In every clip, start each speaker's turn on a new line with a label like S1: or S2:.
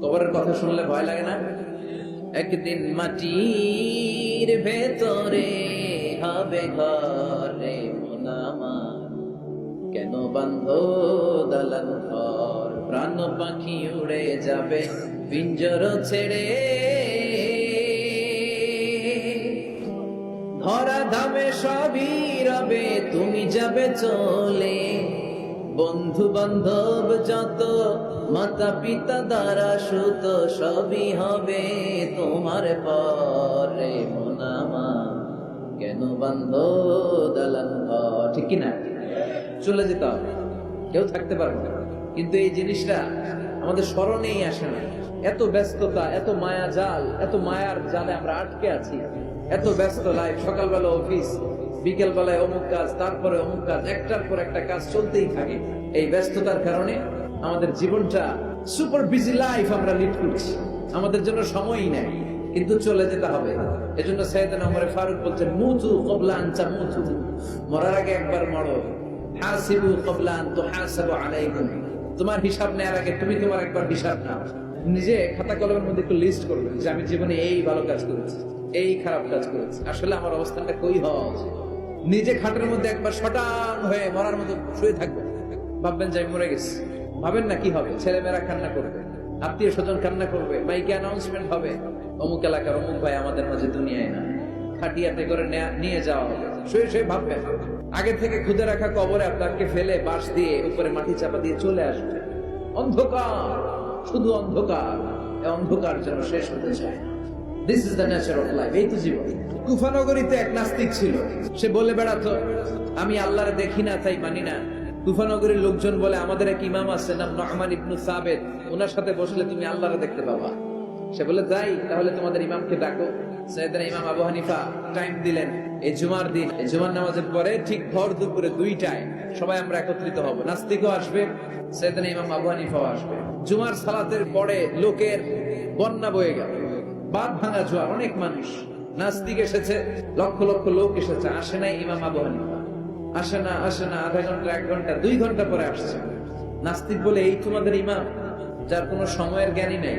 S1: কবরের কথা শুনলে ভয় লাগে না? একদিন মাটির ভেতরে হবে ঘরে কেন বান্ধ দালান ঘর? প্রাণ পাখি উড়ে যাবে, পিঞ্জর ছেড়ে। ধরা ধামে সবই রবে, তুমি যাবে চলে। বন্ধু বান্ধব যত মাতা পিতা দ্বারা সুত, সবই হবে তোমার পরে মোনামা কেন বান্ধ দালান ঠিক কিনা? চলে যেতে হবে। কেউ থাকতে পারবে কিন্তু এই জিনিসটা আমাদের স্মরণেই আসে না। এত ব্যস্ততা, এত মায়া জাল, এত মায়ার জালে আমরা আটকে আছি। এত ব্যস্ত লাইফ সকালবেলা অফিস বিকেল বেলায় অমুক কাজ, তারপরে অমুক কাজ, একটার পর একটা কাজ চলতেই থাকে। এই ব্যস্ততার কারণে আমাদের জীবনটা সুপার বিজি লাইফ আমরা লিড করছি। আমাদের জন্য সময়ই নেই, কিন্তু চলে যেতে হবে। এজন্য সৈয়দ নম্বরে ফারুক বলছেন, মুতু কবলা আনচা মুতু। মরার আগে একবার মরো। হাসিবু কবলা আন তো হাসাবু আলাইকুম। তোমার হিসাব নেওয়ার আগে তুমি তোমার একবার হিসাব নাও। নিজে খাতা কলমের মধ্যে একটু লিস্ট করবে যে আমি জীবনে এই ভালো কাজ করেছি, এই খারাপ কাজ করেছি। আসলে আমার অবস্থানটা কই হওয়া উচিত? নিজে খাটের মধ্যে একবার শটান হয়ে মরার মতো শুয়ে থাকবে। ভাববেন যে আমি মরে গেছি। ভাবেন না কি হবে? ছেলেমেয়েরা কান্না করবে, আত্মীয় স্বজন কান্না করবে মাইকে অ্যানাউন্সমেন্ট হবে। অমুক এলাকার অমুক ভাই আমাদের মাঝে দুনিয়ায় না। খাটিয়াতে করে নিয়ে যাওয়া হবে। শুয়ে শুয়ে ভাববেন আগে থেকে খুদে রাখা কবরে আপনাকে ফেলে বাঁশ দিয়ে উপরে মাটি চাপা দিয়ে চলে আসবে। অন্ধকার, শুধু অন্ধকার। অন্ধকার যেন শেষ হতে চায় this is the nature of life এই তো জীবন। কুফানগরীতে এক নাস্তিক ছিল। সে বলে, বেড়াতো, আমি আল্লাহরে দেখি না, তাই মানি না। লোকজন বলে, আমাদের এক ইমাম আছে নাম নহমান ইবনু সাবেদ ওনার সাথে বসলে তুমি আল্লাহরে দেখতে পাবা। সে বলে, যাই, তাহলে তোমাদের ইমামকে ডাকো। ইমাম আবু হানিফা টাইম দিলেন। এই জুমার দিন, এই জুমার নামাজের পরে ঠিক ভর দুপুরে দুইটায় সবাই আমরা একত্রিত হব। নাস্তিকও আসবে, সৈয়দনা ইমাম আবু হানিফাও আসবে। জুমার সালাতের পরে লোকের বন্যা বয়ে গেল। বাদ ভাঙা জোয়ার, অনেক মানুষ। নাস্তিক এসেছে, লক্ষ লক্ষ লোক এসেছে, আসে নাই ইমাম আবু হানিফা। আসে না আসে না, আধা ঘণ্টা, এক ঘণ্টা, দুই ঘণ্টা পরে আসছে। নাস্তিক বলে, এই তোমাদের ইমাম, যার কোনো সময়ের জ্ঞানী নেই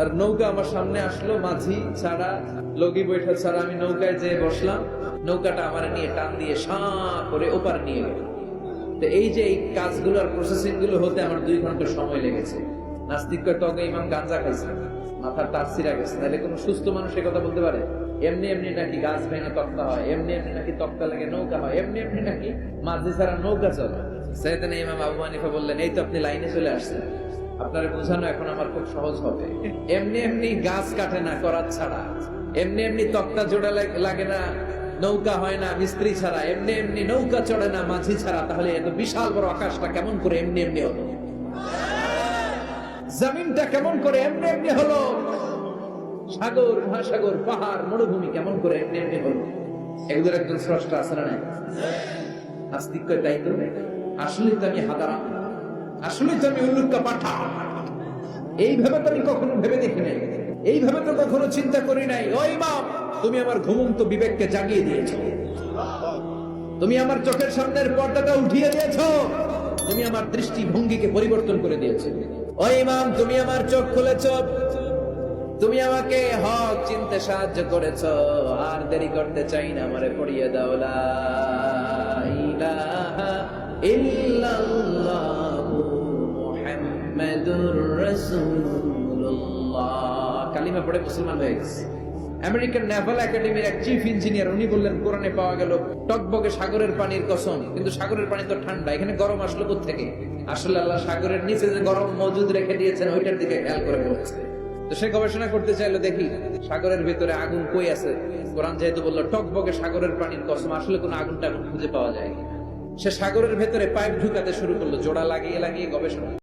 S1: আর নৌকা আমার সামনে আসলো, মাঝি ছাড়া, লগি বৈঠা ছাড়া আমি নৌকায় যেয়ে বসলাম। নৌকাটা আমার নিয়ে টান দিয়ে সাঁ করে ওপার নিয়ে গেল। তো এই যে এই কাজগুলো আর প্রসেসিংগুলো হতে আমার দুই ঘণ্টা সময় লেগেছে। নাস্তিক তবে ইমাম গাঞ্জা খাইছে, মাথার তার সিরা গেছে। তাহলে কোনো সুস্থ মানুষ এ কথা বলতে পারে? এমনি এমনি নাকি গাছ ভেঙে তক্তা হয়, এমনি এমনি নাকি তক্তা লাগে নৌকা হয়, এমনি এমনি নাকি মাঝি ছাড়া নৌকা চলে। সেদিন ইমাম আবু হানিফা বললেন, এই তো আপনি লাইনে চলে আসছেন। আপনার বোঝানো এখন আমার খুব সহজ হবে। এমনি এমনি গাছ কাটে না করার ছাড়া। এমনি এমনি তক্তা জোড়া লাগে না, নৌকা হয় না, মিস্ত্রি ছাড়া। এমনি এমনি নৌকা চড়ে না, মাঝি ছাড়া। তাহলে এত বিশাল বড় আকাশটা কেমন করে এমনি এমনি হলো? জমিনটা কেমন করে এমনি এমনি হলো? সাগর, মহাসাগর, পাহাড়, মরুভূমি কেমন করে এমনি এমনি হলো? এগুলোর একজন স্রষ্টা আছে না নাস্তিক তাই তো? আসলে তো আমি হাদারা আসলে তো আমি উল্লুক্কা পাঠা। এইভাবে তো আমি কখনো ভেবে দেখি নাই। এইভাবে তো কখনো চিন্তা করি নাই। ওই মা তুমি আমার ঘুমন্ত বিবেককে জাগিয়ে দিয়েছ। তুমি আমার চোখের সামনের পর্দাটা উঠিয়ে দিয়েছ। তুমি আমার দৃষ্টিভঙ্গিকে পরিবর্তন করে দিয়েছ। ওই ইমাম তুমি আমার চোখ খুলেছ। তুমি আমাকে হক চিনতে সাহায্য করেছ। আর দেরি করতে চাই না, আমারে পড়িয়ে দাও। লা ইলাহা ইল্লাল্লাহু। কালিমা পড়ে মুসলমান হয়ে গেছে। আমেরিকান নেভাল একাডেমির এক চিফ ইঞ্জিনিয়ার, উনি বললেন, কোরআনে পাওয়া গেল সাগরের পানির কসম, কিন্তু সাগরের পানি তো ঠান্ডা, এখানে গরম আসলো থেকে আসলে আল্লাহ সাগরের নিচে যে গরম মজুদ রেখে দিয়েছেন, ওইটার দিকে খেয়াল করে বলছে। তো সে গবেষণা করতে চাইলো, দেখি, সাগরের ভিতরে আগুন কই আছে? কোরআন যেহেতু বলল, টকবগে সাগরের পানির কসম, আসলে কোনো আগুন টাগুন খুঁজে পাওয়া যায় সে সাগরের ভেতরে পাইপ ঢুকাতে শুরু করল, জোড়া লাগিয়ে লাগিয়ে গবেষণা।